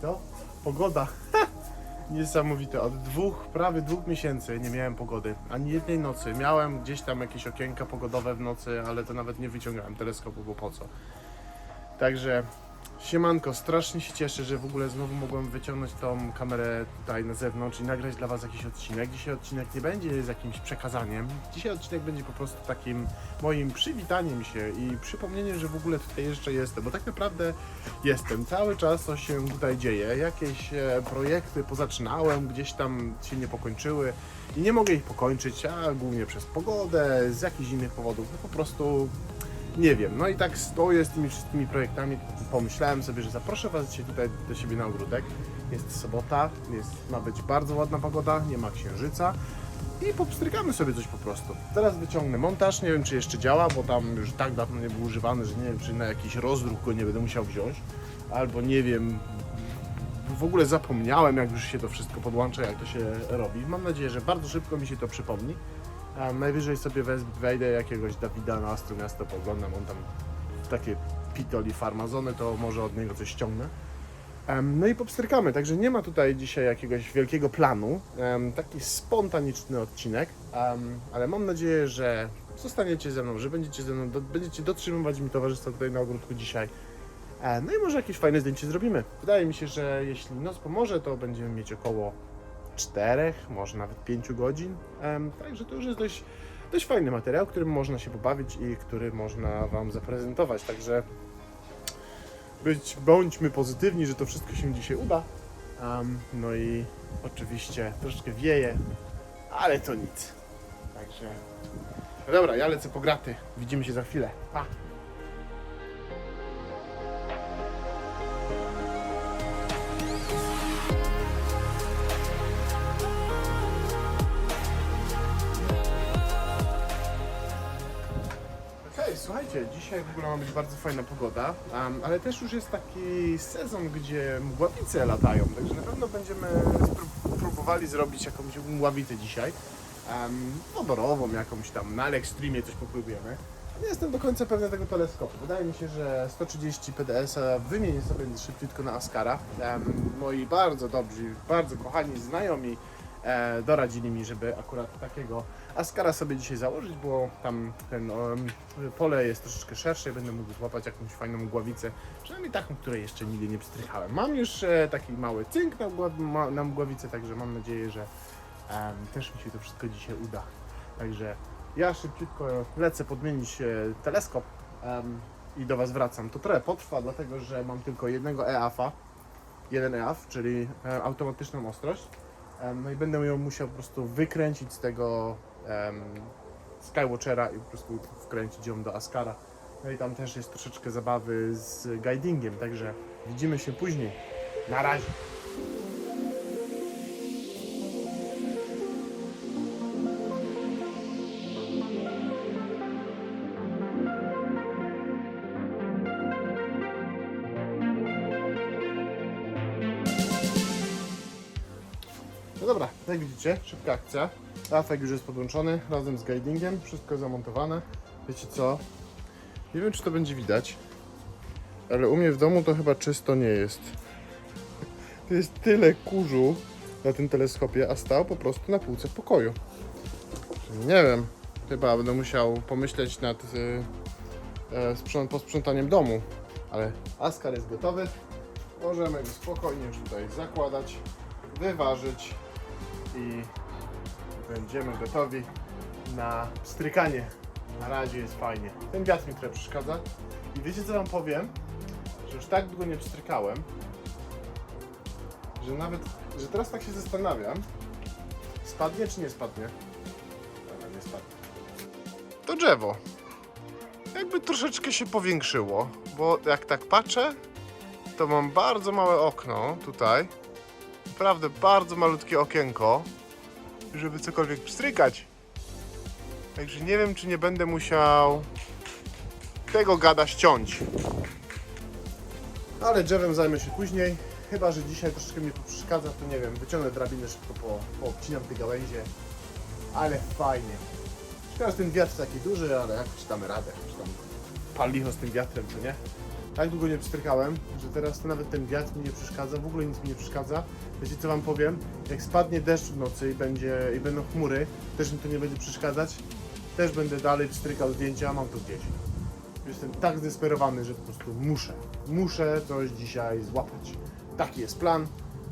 To? Pogoda. Niesamowite. Od dwóch, prawie dwóch miesięcy nie miałem pogody. Ani jednej nocy. Miałem gdzieś tam jakieś okienka pogodowe w nocy, ale to nawet nie wyciągałem teleskopu, bo po co. Także siemanko, strasznie się cieszę, że w ogóle znowu mogłem wyciągnąć tą kamerę tutaj na zewnątrz i nagrać dla Was jakiś odcinek. Dzisiaj odcinek nie będzie z jakimś przekazaniem. Dzisiaj odcinek będzie po prostu takim moim przywitaniem się i przypomnieniem, że w ogóle tutaj jeszcze jestem, bo tak naprawdę jestem. Cały czas coś się tutaj dzieje. Jakieś e, projekty pozaczynałem, gdzieś tam się nie pokończyły i nie mogę ich pokończyć, a głównie przez pogodę, z jakichś innych powodów. No po prostu nie wiem. No i tak stoję z tymi wszystkimi projektami. Pomyślałem sobie, że zaproszę Was dzisiaj tutaj do siebie na ogródek. Jest sobota, jest, ma być bardzo ładna pogoda, nie ma księżyca. I popstrykamy sobie coś po prostu. Teraz wyciągnę montaż, nie wiem czy jeszcze działa, bo tam już tak dawno nie był używany, że nie wiem czy na jakiś rozdruk go nie będę musiał wziąć. Albo nie wiem, w ogóle zapomniałem jak już się to wszystko podłącza, jak to się robi. Mam nadzieję, że bardzo szybko mi się to przypomni. Najwyżej sobie wejdę jakiegoś Dawida na Astro Miasto, poglądam, on tam takie pitoli farmazony, to może od niego coś ściągnę. No i popstrykamy, także nie ma tutaj dzisiaj jakiegoś wielkiego planu. Taki spontaniczny odcinek, ale mam nadzieję, że zostaniecie ze mną, że będziecie ze mną, będziecie dotrzymywać mi towarzystwa tutaj na ogródku dzisiaj. E, No i może jakieś fajne zdjęcie zrobimy. Wydaje mi się, że jeśli noc pomoże, to będziemy mieć około 4, może nawet 5 godzin. Także to już jest dość, dość fajny materiał, którym można się pobawić i który można Wam zaprezentować. Także być, bądźmy pozytywni, że to wszystko się dzisiaj uda. Em, no i oczywiście troszeczkę wieje, ale to nic. Także. No dobra, ja lecę po graty. Widzimy się za chwilę. Pa! Słuchajcie, dzisiaj w ogóle ma być bardzo fajna pogoda, em, ale też już jest taki sezon, gdzie mgławice latają, także na pewno będziemy próbowali zrobić jakąś mgławicę dzisiaj. Um, jakąś tam, na Extremie coś popróbujemy. Nie jestem do końca pewny tego teleskopu. Wydaje mi się, że 130 PDS-a wymienię sobie szybciutko na Ascara. Em, moi bardzo dobrzy, bardzo kochani znajomi e, doradzili mi, żeby akurat takiego Ascara sobie dzisiaj założyć, bo tam ten pole jest troszeczkę szersze i będę mógł złapać jakąś fajną głowicę, przynajmniej taką, której jeszcze nigdy nie pstrychałem. Mam już e, taki mały cynk na, ma, na mgławicę, także mam nadzieję, że em, też mi się to wszystko dzisiaj uda. Także ja szybciutko lecę podmienić e, teleskop em, i do Was wracam. To trochę potrwa, dlatego że mam tylko jednego EAF-a, jeden EAF, czyli e, automatyczną ostrość. No i będę ją musiał po prostu wykręcić z tego em, Skywatchera i po prostu wkręcić ją do Ascara. No i tam też jest troszeczkę zabawy z guidingiem, także widzimy się później. Na razie. Widzicie, szybka akcja. Rafek już jest podłączony razem z guidingiem, wszystko zamontowane. Wiecie co? Nie wiem, czy to będzie widać, ale u mnie w domu to chyba czysto nie jest. To jest tyle kurzu na tym teleskopie, a stał po prostu na półce w pokoju. Nie wiem, chyba będę musiał pomyśleć nad y, e, sprząt, posprzątaniem domu, ale Askar jest gotowy. Możemy go spokojnie już tutaj zakładać, wyważyć i będziemy gotowi na strykanie. Na razie jest fajnie. Ten wiatr mi trochę przeszkadza. I wiecie co wam powiem? Że już tak długo nie pstrykałem, że nawet, że teraz tak się zastanawiam, spadnie czy nie spadnie? Dobra, nie spadnie. To drzewo. Jakby troszeczkę się powiększyło, bo jak tak patrzę, to mam bardzo małe okno tutaj. Naprawdę bardzo malutkie okienko, żeby cokolwiek pstrykać. Także nie wiem, czy nie będę musiał tego gada ściąć. Ale drzewem zajmę się później. Chyba, że dzisiaj troszeczkę mnie tu przeszkadza, to nie wiem, wyciągnę drabinę szybko, po, poobcinam te gałęzie. Ale fajnie. Szkoda, że ten wiatr taki duży, ale jakoś damy radę. Czy tam pal licho z tym wiatrem, czy nie? Tak długo nie pstrykałem, że teraz to nawet ten wiatr mi nie przeszkadza, w ogóle nic mi nie przeszkadza. Wiecie co wam powiem? Jak spadnie deszcz w nocy i, będzie, i będą chmury, też mi to nie będzie przeszkadzać. Też będę dalej pstrykał zdjęcia, mam to gdzieś. Jestem tak zdesperowany, że po prostu muszę, muszę coś dzisiaj złapać. Taki jest plan,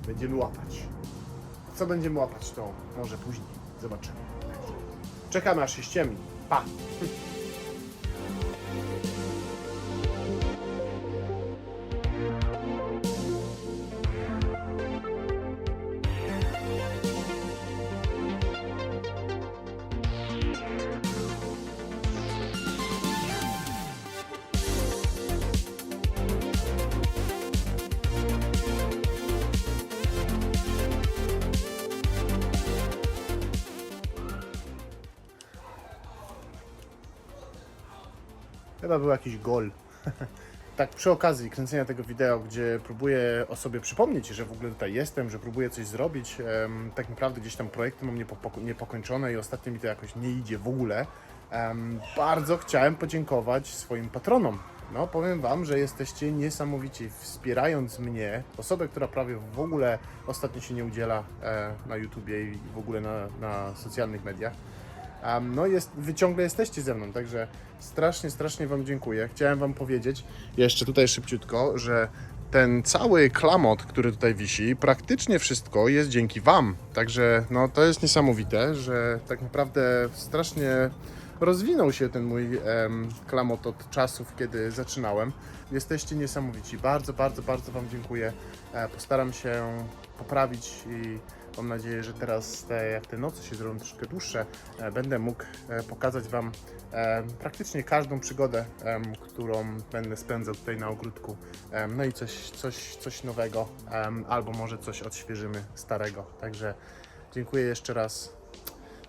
będziemy łapać. Co będziemy łapać, to może później zobaczymy. Czekamy aż się ściemni. Pa! Chyba był jakiś gol. tak przy okazji kręcenia tego wideo, gdzie próbuję o sobie przypomnieć, że w ogóle tutaj jestem, że próbuję coś zrobić, em, tak naprawdę gdzieś tam projekty mam niepo- niepokończone i ostatnio mi to jakoś nie idzie w ogóle. Em, bardzo chciałem podziękować swoim patronom. No, powiem Wam, że jesteście niesamowici, wspierając mnie, osobę, która prawie w ogóle ostatnio się nie udziela e, na YouTubie i w ogóle na, na socjalnych mediach. Um, no jest, wy ciągle jesteście ze mną, także strasznie, strasznie Wam dziękuję. Chciałem Wam powiedzieć jeszcze tutaj szybciutko, że ten cały klamot, który tutaj wisi, praktycznie wszystko jest dzięki Wam. Także no, to jest niesamowite, że tak naprawdę strasznie rozwinął się ten mój em, klamot od czasów, kiedy zaczynałem. Jesteście niesamowici. Bardzo, bardzo, bardzo Wam dziękuję. E, postaram się poprawić i mam nadzieję, że teraz, te, te noce się zrobią troszkę dłuższe, e, będę mógł e, pokazać Wam e, praktycznie każdą przygodę, którą będę spędzał tutaj na ogródku. No i coś, coś, coś nowego, albo może coś odświeżymy starego. Także dziękuję jeszcze raz.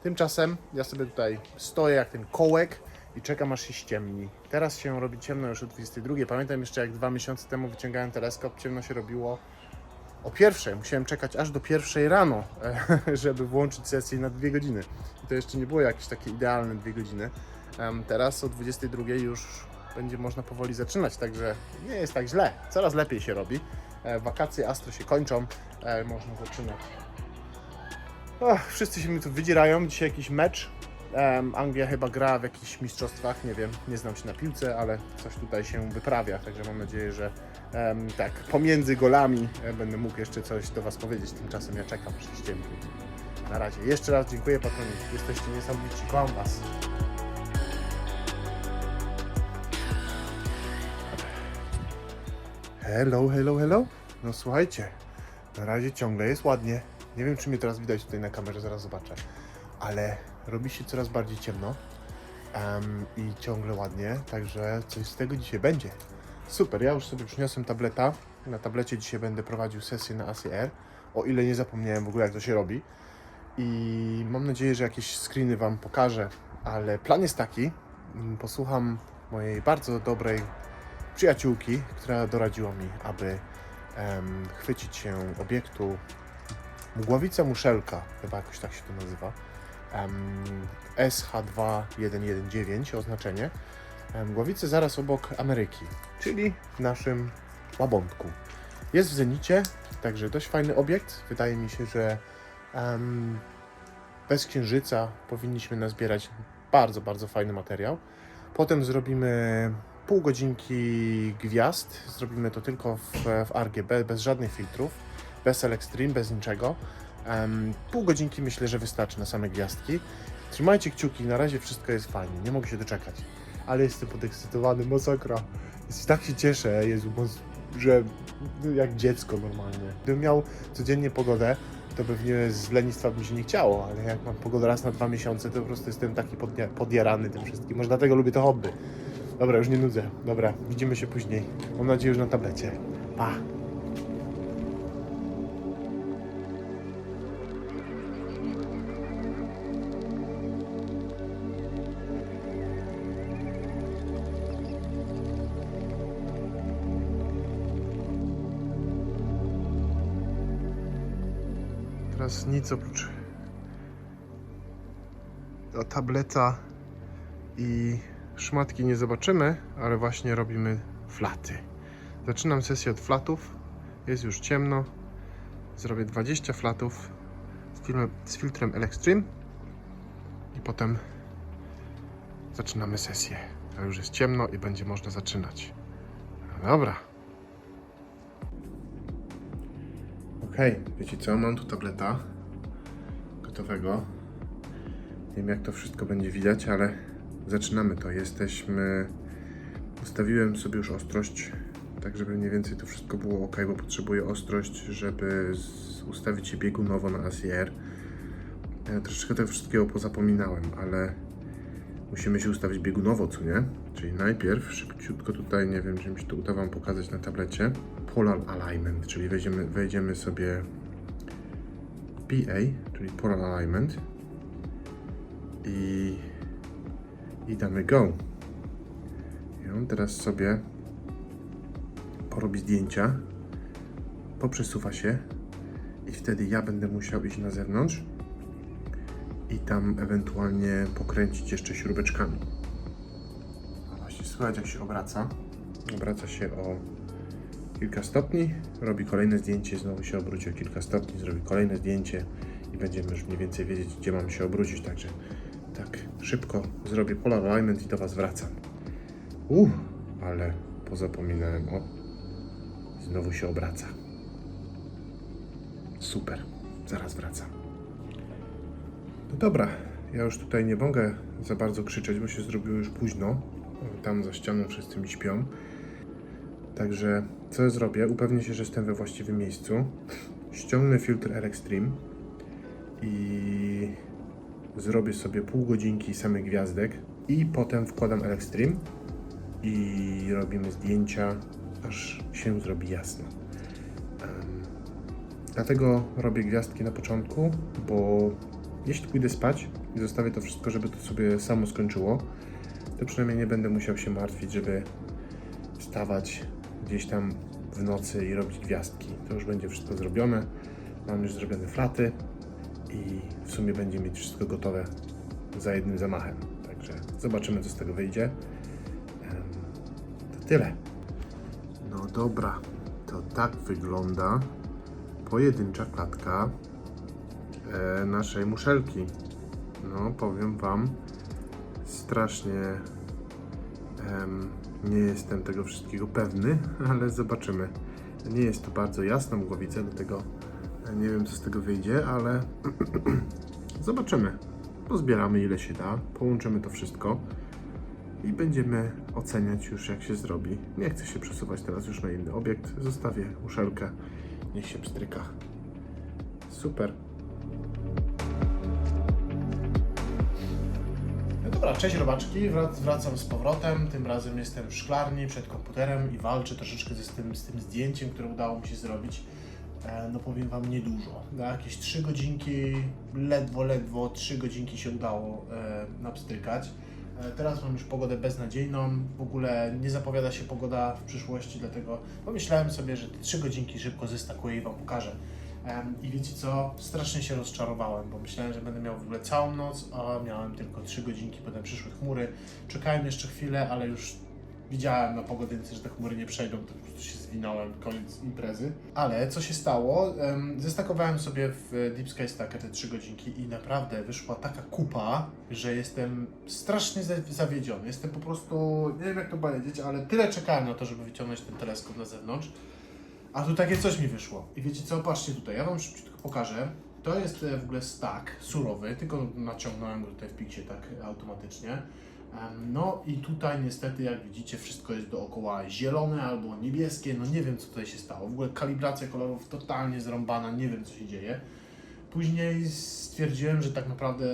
Tymczasem ja sobie tutaj stoję jak ten kołek i czekam aż się ściemni. Teraz się robi ciemno już o 22. Pamiętam jeszcze jak dwa miesiące temu wyciągałem teleskop, ciemno się robiło o pierwszej. Musiałem czekać aż do pierwszej rano, e, żeby włączyć sesję na dwie godziny. I to jeszcze nie było jakieś takie idealne dwie godziny. Teraz o 22 już będzie można powoli zaczynać, także nie jest tak źle. Coraz lepiej się robi. E, Wakacje Astro się kończą, e, można zaczynać. Ach, wszyscy się mi tu wydzierają. Dzisiaj jakiś mecz. Anglia chyba gra w jakichś mistrzostwach, nie wiem, nie znam się na piłce, ale coś tutaj się wyprawia, także mam nadzieję, że tak, pomiędzy golami e, będę mógł jeszcze coś do Was powiedzieć. Tymczasem ja czekam, się ściemni. Na razie. Jeszcze raz dziękuję patroni. Jesteście niesamowici. Kocham Was. Hello, hello, hello. No słuchajcie, na razie ciągle jest ładnie. Nie wiem, czy mnie teraz widać tutaj na kamerze, zaraz zobaczę. Ale robi się coraz bardziej ciemno em, i ciągle ładnie, także coś z tego dzisiaj będzie. Super, ja już sobie przyniosłem tableta. Na tablecie dzisiaj będę prowadził sesję na ACR, o ile nie zapomniałem w ogóle, jak to się robi. I mam nadzieję, że jakieś screeny Wam pokażę, ale plan jest taki, posłucham mojej bardzo dobrej przyjaciółki, która doradziła mi, aby em, chwycić się obiektu Mgławica Muszelka, chyba jakoś tak się to nazywa. Em, SH2119 oznaczenie. Em, Mgławice zaraz obok Ameryki, czyli w naszym łabątku. Jest w zenicie, także dość fajny obiekt. Wydaje mi się, że em, bez księżyca powinniśmy nazbierać bardzo, bardzo fajny materiał. Potem zrobimy pół godzinki gwiazd. Zrobimy to tylko w, w RGB, bez żadnych filtrów, bez Stream, bez niczego. Em, pół godzinki myślę, że wystarczy na same gwiazdki. Trzymajcie kciuki, na razie wszystko jest fajnie, nie mogę się doczekać. Ale jestem podekscytowany, masakra. Jest, tak się cieszę, Jezu, że jak dziecko normalnie. Gdybym miał codziennie pogodę, to pewnie z lenistwa by mi się nie chciało, ale jak mam pogodę raz na dwa miesiące, to po prostu jestem taki podjarany tym wszystkim. Może dlatego lubię to hobby. Dobra, już nie nudzę. Dobra, widzimy się później. Mam nadzieję, że na tablecie. Pa! Teraz nic oprócz tableta i szmatki nie zobaczymy, ale właśnie robimy flaty. Zaczynam sesję od flatów. Jest już ciemno. Zrobię 20 flatów z, filmem, z filtrem L-Extreme i potem zaczynamy sesję. A już jest ciemno i będzie można zaczynać. No dobra. Okej, wiecie co? Mam tu tableta gotowego. Nie wiem jak to wszystko będzie widać, ale zaczynamy to. Jesteśmy. Ustawiłem sobie już ostrość, tak żeby mniej więcej to wszystko było ok, bo potrzebuję ostrość, żeby ustawić się biegunowo na ACR. Ja troszeczkę tego wszystkiego pozapominałem, ale musimy się ustawić biegunowo, co nie? Czyli najpierw szybciutko tutaj, nie wiem, czy mi się to uda Wam pokazać na tablecie, Polar Alignment, czyli wejdziemy, wejdziemy sobie PA, czyli Polar Alignment i, i damy Go. I on teraz sobie porobi zdjęcia, poprzesuwa się i wtedy ja będę musiał iść na zewnątrz i tam ewentualnie pokręcić jeszcze śrubeczkami. A właśnie słychać jak się obraca. Obraca się o kilka stopni, robi kolejne zdjęcie, znowu się obróci o kilka stopni, zrobi kolejne zdjęcie i będziemy już mniej więcej wiedzieć, gdzie mamy się obrócić, także tak szybko zrobię polar alignment i do Was wracam. Uff, ale pozapominałem o... Znowu się obraca. Super, zaraz wracam. No dobra, ja już tutaj nie mogę za bardzo krzyczeć, bo się zrobiło już późno. Tam za ścianą wszyscy mi śpią. Także co ja zrobię? Upewnię się, że jestem we właściwym miejscu. Ściągnę filtr L-Extreme i zrobię sobie pół godzinki samych gwiazdek i potem wkładam L-Extreme i robimy zdjęcia, aż się zrobi jasno. Dlatego robię gwiazdki na początku, bo jeśli pójdę spać i zostawię to wszystko, żeby to sobie samo skończyło, to przynajmniej nie będę musiał się martwić, żeby wstawać gdzieś tam w nocy i robić gwiazdki. To już będzie wszystko zrobione. Mam już zrobione flaty i w sumie będzie mieć wszystko gotowe za jednym zamachem. Także zobaczymy, co z tego wyjdzie. To tyle. No dobra, to tak wygląda pojedyncza klatka e, naszej muszelki. No, powiem Wam, strasznie nie jestem tego wszystkiego pewny, ale zobaczymy. Nie jest to bardzo jasna mgławica, dlatego nie wiem, co z tego wyjdzie, ale zobaczymy. Pozbieramy ile się da, połączymy to wszystko i będziemy oceniać już jak się zrobi. Nie chcę się przesuwać teraz już na inny obiekt. Zostawię muszelkę, niech się pstryka. Super. Dobra, cześć robaczki, Wrac- wracam z powrotem. Tym razem jestem w szklarni przed komputerem i walczę troszeczkę ze, z, tym, z tym zdjęciem, które udało mi się zrobić. E, no powiem Wam niedużo. Na jakieś 3 godzinki, ledwo, ledwo 3 godzinki się udało e, napstrykać. E, Teraz mam już pogodę beznadziejną, w ogóle nie zapowiada się pogoda w przyszłości, dlatego pomyślałem sobie, że te 3 godzinki szybko zestakuję i Wam pokażę. I wiecie co? Strasznie się rozczarowałem, bo myślałem, że będę miał w ogóle całą noc, a miałem tylko 3 godzinki, potem przyszły chmury. Czekałem jeszcze chwilę, ale już widziałem na pogodynce, że te chmury nie przejdą, to po prostu się zwinąłem, koniec imprezy. Ale co się stało? Em, Zestakowałem sobie w Deep Sky Stacker te 3 godzinki i naprawdę wyszła taka kupa, że jestem strasznie za- zawiedziony. Jestem po prostu, nie wiem jak to powiedzieć, ale tyle czekałem na to, żeby wyciągnąć ten teleskop na zewnątrz. A tu takie coś mi wyszło. I wiecie co, patrzcie tutaj, ja wam szybciutko pokażę. To jest e, w ogóle stack surowy, tylko naciągnąłem go tutaj w pikcie tak automatycznie. No i tutaj niestety, jak widzicie, wszystko jest dookoła zielone albo niebieskie. No nie wiem, co tutaj się stało. W ogóle kalibracja kolorów totalnie zrąbana, nie wiem, co się dzieje. Później stwierdziłem, że tak naprawdę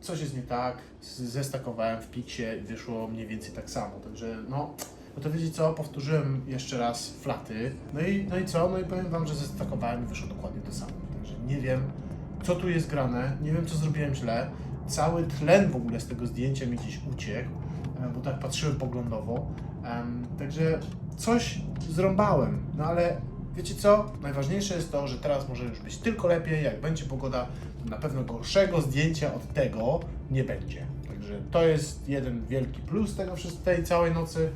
coś jest nie tak. Zestakowałem w piksie i wyszło mniej więcej tak samo. Także no, no to wiecie co, powtórzyłem jeszcze raz flaty. No i, no i co? No i powiem wam, że zestakowałem i wyszło dokładnie to samo. Także nie wiem, co tu jest grane, nie wiem, co zrobiłem źle. Cały tlen w ogóle z tego zdjęcia mi gdzieś uciekł, e, bo tak patrzyłem poglądowo. Także coś zrąbałem, no ale wiecie co? Najważniejsze jest to, że teraz może już być tylko lepiej. Jak będzie pogoda, na pewno gorszego zdjęcia od tego nie będzie. Także to jest jeden wielki plus tego tej całej nocy.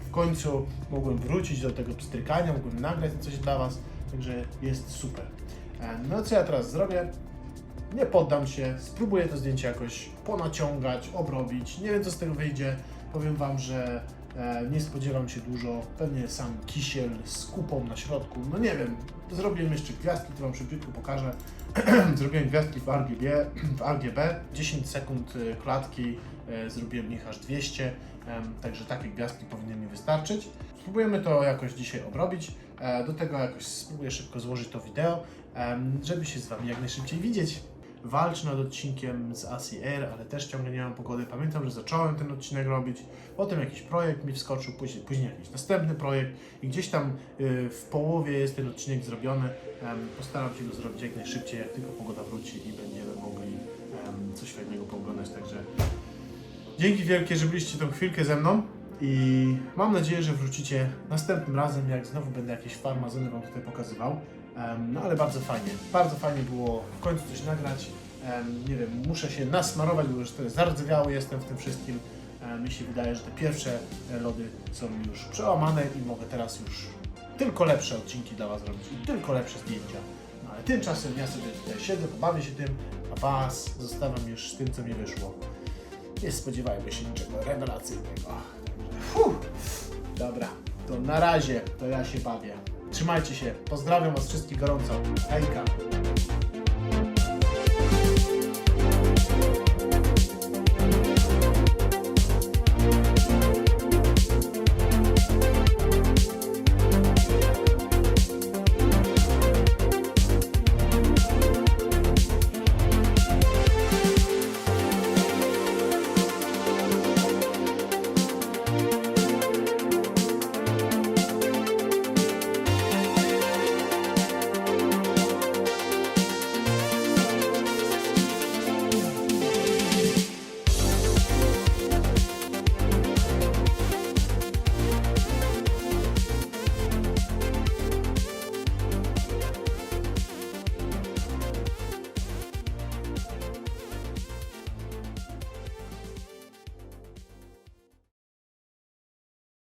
W końcu mogłem wrócić do tego pstrykania, mogłem nagrać coś dla Was, także jest super. No co ja teraz zrobię? Nie poddam się, spróbuję to zdjęcie jakoś ponaciągać, obrobić. Nie wiem co z tego wyjdzie. Powiem Wam, że nie spodziewam się dużo. Pewnie sam kisiel z kupą na środku. No nie wiem. Zrobiłem jeszcze gwiazdki, to Wam szybciutko pokażę. Zrobiłem gwiazdki w RGB, w RGB. 10 sekund e, klatki, e, zrobiłem ich aż 200. em, Także takie gwiazdki powinny mi wystarczyć. Spróbujemy to jakoś dzisiaj obrobić. E, Do tego jakoś spróbuję szybko złożyć to wideo, żeby się z Wami jak najszybciej widzieć walcz nad odcinkiem z Air, ale też ciągle nie mam pogody. Pamiętam, że zacząłem ten odcinek robić, potem jakiś projekt mi wskoczył, później, później jakiś następny projekt i gdzieś tam y, w połowie jest ten odcinek zrobiony. Postaram się go zrobić jak najszybciej, jak tylko pogoda wróci i będziemy mogli coś fajnego pooglądać. Także dzięki wielkie, że byliście tą chwilkę ze mną. I mam nadzieję, że wrócicie następnym razem, jak znowu będę jakieś farmazony Wam tutaj pokazywał. No ale bardzo fajnie, bardzo fajnie było w końcu coś nagrać. Nie wiem, muszę się nasmarować, bo już tutaj zardzewiały jestem w tym wszystkim. Mi się wydaje, że te pierwsze e, lody są już przełamane i mogę teraz już tylko lepsze odcinki dla Was robić i tylko lepsze zdjęcia. No ale tymczasem ja sobie tutaj siedzę, pobawię się tym, a Was zostawiam już z tym, co mi wyszło. Nie spodziewajmy się niczego rewelacyjnego. Fuh. Dobra, to na razie, to ja się bawię. Trzymajcie się, pozdrawiam Was wszystkich gorąco. Hejka!